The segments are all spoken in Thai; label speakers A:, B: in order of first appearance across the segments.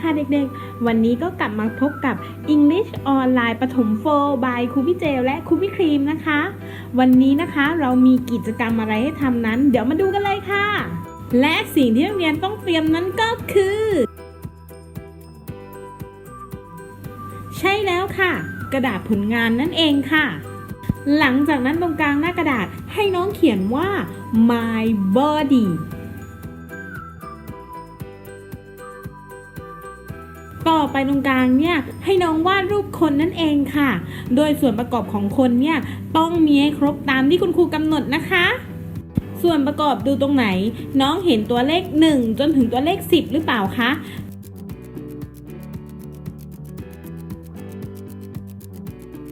A: ค่ะเด็กๆ วันนี้ก็กลับมาพบกับ English ออนไลน์ปฐมโฟ by ครูพี่เจลและครูพี่ครีมนะคะ วันนี้นะคะเรามีกิจกรรมอะไรให้ทำนั้น เดี๋ยวมาดูกันเลยค่ะ และสิ่งที่นักเรียนต้องเตรียมนั้นก็คือ ใช่แล้วค่ะ กระดาษผลงานนั่นเองค่ะ หลังจากนั้นตรงกลางหน้ากระดาษให้น้องเขียนว่า my body ต่อไปตรงกลางเนี่ยให้น้องวาดรูปคนนั่นเองค่ะ โดยส่วนประกอบของคนเนี่ยต้องมีให้ครบตามที่คุณครูกำหนดนะคะ ส่วนประกอบดูตรงไหน น้องเห็นตัวเลข 1 จนถึงตัวเลข 10 หรือเปล่าคะ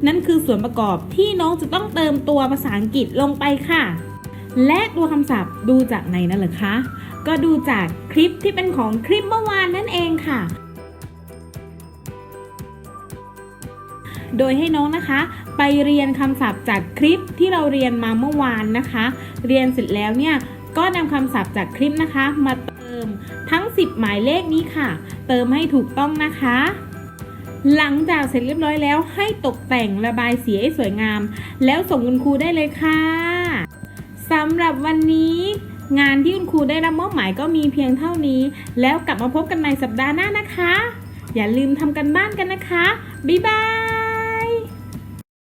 A: นั่นคือส่วนประกอบที่น้องจะต้องเติมตัวภาษาอังกฤษลงไปค่ะ และตัวคำศัพท์ดูจากไหนนั่นเหรอคะ ก็ดูจากคลิปที่เป็นของคลิปเมื่อวานนั่นเองค่ะ โดยให้น้องนะคะ ไปเรียนคำศัพท์จากคลิปที่เราเรียนมาเมื่อวานนะคะ เรียนเสร็จแล้วเนี่ยก็นำคำศัพท์จากคลิปนะคะ มาเติมทั้ง 10 หมายเลขนี้ค่ะ เติมให้ถูกต้องนะคะ หลังจากเสร็จเรียบร้อยแล้ว ให้ตกแต่งระบายสีให้สวยงาม แล้วส่งคุณครูได้เลยค่ะสำหรับวันนี้งานที่คุณครูได้รับมอบหมายก็มีเพียงเท่านี้ แล้วกลับมาพบกันในสัปดาห์หน้านะคะ อย่าลืมทำกันบ้านกันนะคะ บ๊ายบาย